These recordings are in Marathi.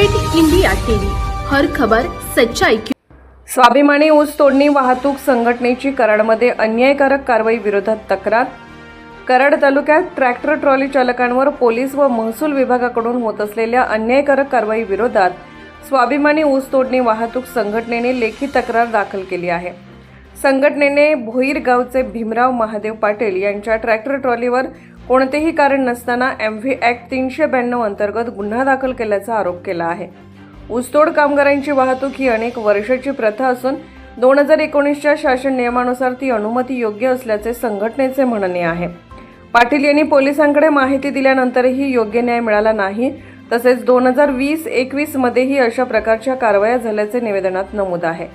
Great India TV. हर खबर सच्चाई की स्वाभिमानी ऊस तोडणी वाहतूक संघटनेची कराडमध्ये अन्यायकारक कारवाई विरोधात तक्रार? कराड तालुक्यात ट्रॅक्टर ट्रॉली चालकांवर पोलीस व महसूल विभागाकडून होत असलेल्या अन्यायकारक कारवाई विरोधात स्वाभिमानी ऊस तोडणी वाहतूक संघटनेने लेखी तक्रार दाखल केली आहे. संघटनेने भोईर गावचे भीमराव महादेव पाटील यांच्या ट्रॅक्टर ट्रॉलीवर कोणतेही कारण नसताना एम व्ही ॲक्ट तीनशे ब्याण्णव अंतर्गत गुन्हा दाखल केल्याचा आरोप केला आहे. ऊसतोड कामगारांची वाहतूक ही अनेक वर्षाची प्रथा असून दोन हजार एकोणीसच्या शासन नियमानुसार ती अनुमती योग्य असल्याचे संघटनेचे म्हणणे आहे. पाटील यांनी पोलिसांकडे माहिती दिल्यानंतरही योग्य न्याय मिळाला नाही तसेच दोन हजार वीस एकवीसमध्येही अशा प्रकारच्या कारवाया झाल्याचे निवेदनात नमूद आहे.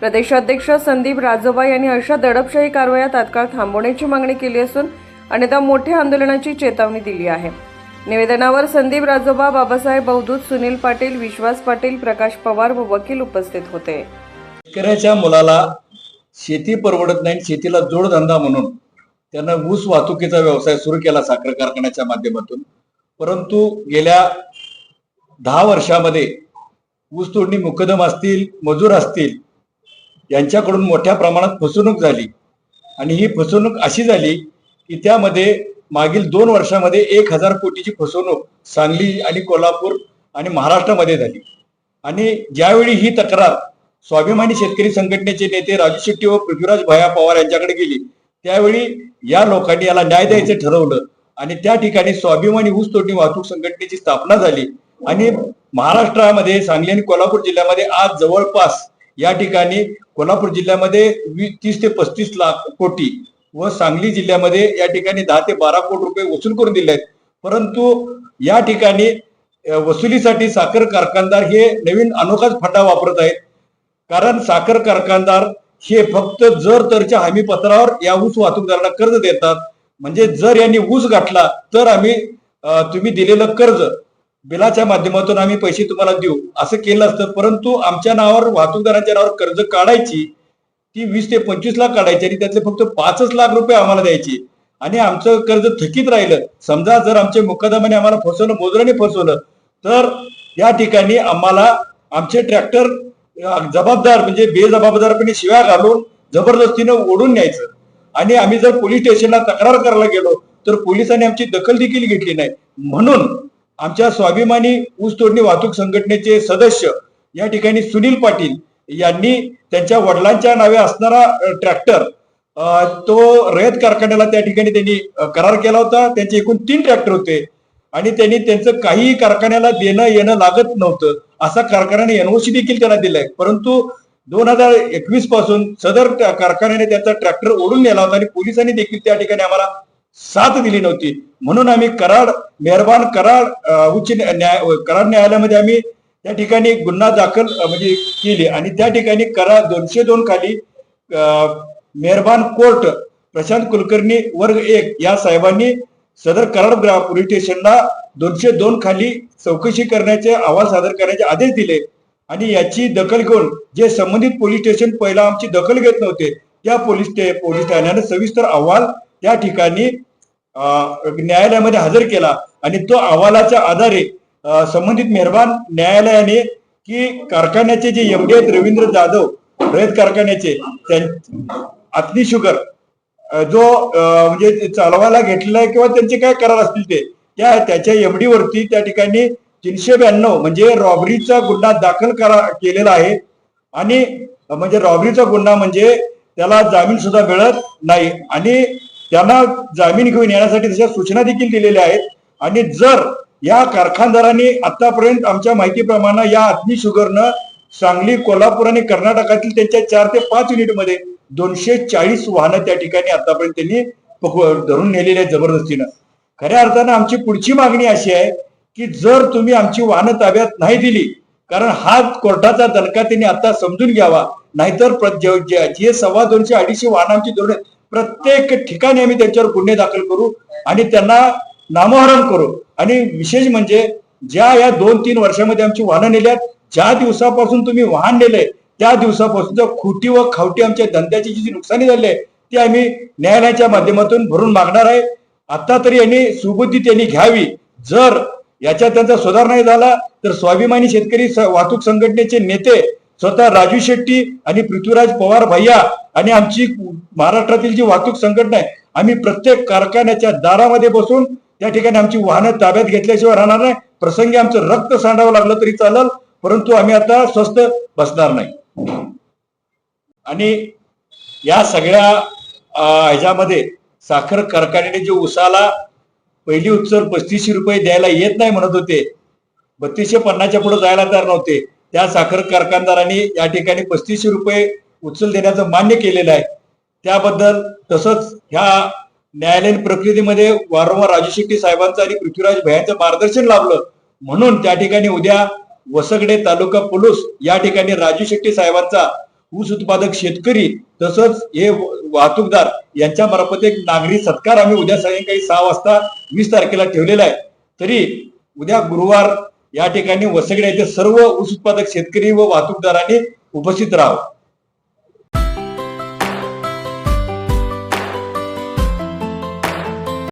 प्रदेशाध्यक्ष संदीप राजोबा यांनी अशा दडपशाही कारवाया तात्काळ थांबवण्याची मागणी केली असून अन्यथा मोठ्या आंदोलनाची चेतावणी दिली आहे. निवेदनावर संदीप राजोबा बाबासाहेब अवधूत सुनील पाटील विश्वास पाटील प्रकाश पवार व वकील उपस्थित होते. शेतकऱ्याच्या मुलाला शेती परवडत नाही शेतीला जोडधंदा म्हणून त्यानं ऊस वाहतुकीचा व्यवसाय सुरू केला साखर कारखान्याच्या माध्यमातून. परंतु गेल्या दहा वर्षामध्ये ऊस तोडणी मुकदम असतील मजूर असतील यांच्याकडून मोठ्या प्रमाणात फसवणूक झाली. आणि ही फसवणूक अशी झाली की त्यामध्ये मागील दोन वर्षामध्ये एक हजार कोटीची फसवणूक सांगली आणि कोल्हापूर आणि महाराष्ट्रामध्ये झाली. आणि ज्यावेळी ही तक्रार स्वाभिमानी शेतकरी संघटनेचे नेते राजू शेट्टी व पृथ्वीराज भया पवार यांच्याकडे गेली त्यावेळी या लोकांनी याला न्याय द्यायचं ठरवलं आणि त्या ठिकाणी स्वाभिमानी ऊस तोडणी वाहतूक संघटनेची स्थापना झाली. आणि महाराष्ट्रामध्ये सांगली आणि कोल्हापूर जिल्ह्यामध्ये आज जवळपास या ठिकाणी कोल्हापूर जिल्ह्यामध्ये तीस ते पस्तीस लाख कोटी व सांगली जिल्ह्यामध्ये या ठिकाणी दहा ते बारा कोटी रुपये वसूल करून दिले आहेत. परंतु या ठिकाणी वसुलीसाठी साखर कारखानदार हे नवीन अनोखाच फंडा वापरत आहेत. कारण साखर कारखानदार हे फक्त जर तरच्या हमी पत्रावर या ऊस वाहतूकदारांना कर्ज देतात. म्हणजे जर यांनी ऊस गाठला तर आम्ही तुम्ही दिलेलं कर्ज बिलाच्या माध्यमातून आम्ही पैसे तुम्हाला देऊ असं केलं असतं. परंतु आमच्या नावावर वाहतूकदारांच्या नावावर कर्ज काढायची ती वीस ते पंचवीस लाख काढायची आणि त्यातले फक्त पाचच लाख रुपये आम्हाला द्यायची. आणि आमचं कर्ज थकीत राहिलं. समजा जर आमच्या मुकदमाने आम्हाला फसवलं मोजराने फसवलं तर या ठिकाणी आम्हाला आमचे ट्रॅक्टर जबाबदार म्हणजे बेजबाबदारपणे शिव्या घालून जबरदस्तीनं ओढून न्यायचं. आणि आम्ही जर पोलीस स्टेशनला तक्रार करायला गेलो तर पोलिसांनी आमची दखल देखील घेतली नाही. म्हणून आमच्या स्वाभिमानी ऊस तोडणी वाहतूक संघटनेचे सदस्य या ठिकाणी सुनील पाटील यांनी त्यांच्या वडिलांच्या नावे असणारा ट्रॅक्टर तो रयत कारखान्याला त्या ठिकाणी त्यांनी करार केला होता. त्यांचे एकूण तीन ट्रॅक्टर होते. आणि त्यांनी त्यांचं काही कारखान्याला देणं येणं लागत नव्हतं. असा कारखान्याने एनओसी देखील त्यांना दिलाय. परंतु दोन हजार एकवीसपासून सदर कारखान्याने त्यांचा ट्रॅक्टर ओढून नेला होता आणि पोलिसांनी देखील त्या ठिकाणी आम्हाला साथ दिली नव्हती. म्हणून आम्ही कराड मेहरबान कराड उच्च न्याय कराड न्यायालयामध्ये आम्ही त्या ठिकाणी गुन्हा दाखल म्हणजे केली. आणि त्या ठिकाणी करा दोनशे दोन खाली मेहरबान कोर्ट प्रशांत कुलकर्णी वर्ग एक या साहेबांनी सदर कराड ग्रा- पोलीस स्टेशनला दोनशे दोन खाली चौकशी करण्याचे अहवाल सादर करण्याचे आदेश दिले. आणि याची दखल घेऊन जे संबंधित पोलीस स्टेशन पहिला आमची दखल घेत नव्हते त्या पोलीस पोलीस ठाण्याने सविस्तर अहवाल त्या ठिकाणी न्यायालयामध्ये हजर केला. आणि तो अहवालाच्या आधारे संबंधित मेहरबान न्यायालयाने की कारखान्याचे जे एमडी आहेत रवींद्र जाधव रयत कारखान्याचे त्यां- अग्नी शुगर जो म्हणजे चालवायला घेतलेला आहे किंवा त्यांचे काय करार असतील ते त्या त्याच्या एमडी वरती त्या ठिकाणी तीनशे ब्याण्णव म्हणजे रॉबरीचा गुन्हा दाखल करा केलेला आहे. आणि म्हणजे रॉबरीचा गुन्हा म्हणजे त्याला जामीन सुद्धा मिळत नाही. आणि त्यांना जामीन घेऊन येण्यासाठी तशा सूचना देखील दिलेल्या आहेत. आणि जर या कारखानदारांनी आतापर्यंत आमच्या माहितीप्रमाणे या अग्नी शुगरनं सांगली कोल्हापूर आणि कर्नाटकातील त्यांच्या चार ते पाच युनिटमध्ये दोनशे चाळीस वाहनं त्या ठिकाणी आतापर्यंत त्यांनी धरून नेलेली आहेत जबरदस्तीनं. खऱ्या अर्थानं आमची पुढची मागणी अशी आहे की जर तुम्ही आमची वाहनं ताब्यात नाही दिली कारण हा कोर्टाचा दणका त्यांनी आता समजून घ्यावा. नाहीतर जे- सव्वा दोनशे अडीचशे वाहनांची धोरण प्रत्येक ठिकाणी आम्ही त्यांच्यावर गुन्हे दाखल करू आणि त्यांना नामोहरण करू. आणि विशेष म्हणजे ज्या या दोन तीन वर्षामध्ये आमची वाहनं नेल्यात ज्या दिवसापासून तुम्ही वाहन नेले त्या दिवसापासून जर खोटी व खावटी आमच्या धंद्याची जी नुकसानी झाली आहे ती आम्ही न्यायालयाच्या माध्यमातून भरून मागणार आहे. आता तरी यांनी सुबुद्धी त्यांनी घ्यावी. जर याच्यात त्यांचा सुधार नाही झाला तर स्वाभिमानी शेतकरी स- वाहतूक संघटनेचे नेते स्वतः राजू शेट्टी आणि पृथ्वीराज पवार भैया आणि आमची महाराष्ट्रातील जी वाहतूक संघटना आहे आम्ही प्रत्येक कारखान्याच्या दारामध्ये बसून त्या ठिकाणी आमची वाहनं ताब्यात घेतल्याशिवाय राहणार नाही. प्रसंगी आमचं रक्त सांडावं लागलं तरी चालेल परंतु आम्ही आता स्वस्त बसणार नाही. आणि या सगळ्या ह्याच्यामध्ये साखर कारखान्याने जे उसाला पहिली उत्सव पस्तीसशे रुपये द्यायला येत नाही म्हणत होते बत्तीसशे पन्नासच्या पुढे जायला तयार नव्हते त्या साखर कारखानदारांनी या ठिकाणी पस्तीसशे रुपये उचल देण्याचं मान्य केलेलं आहे. त्याबद्दल तसंच ह्या न्यायालयीन प्रक्रियेमध्ये वारंवार राजू शेट्टी साहेबांचं आणि पृथ्वीराज भयांचं मार्गदर्शन लाभलं. म्हणून त्या ठिकाणी उद्या वसगडे तालुका पोलीस या ठिकाणी राजू शेट्टी साहेबांचा ऊस उत्पादक शेतकरी तसंच हे वाहतूकदार यांच्या मार्फत एक नागरी सत्कार आम्ही उद्या सायंकाळी सहा वाजता वीस तारखेला ठेवलेला आहे. तरी उद्या गुरुवार या ठिकाणी वसगड्याचे सर्व ऊस उत्पादक शेतकरी व वाहतूकदारांनी उपस्थित राहावं.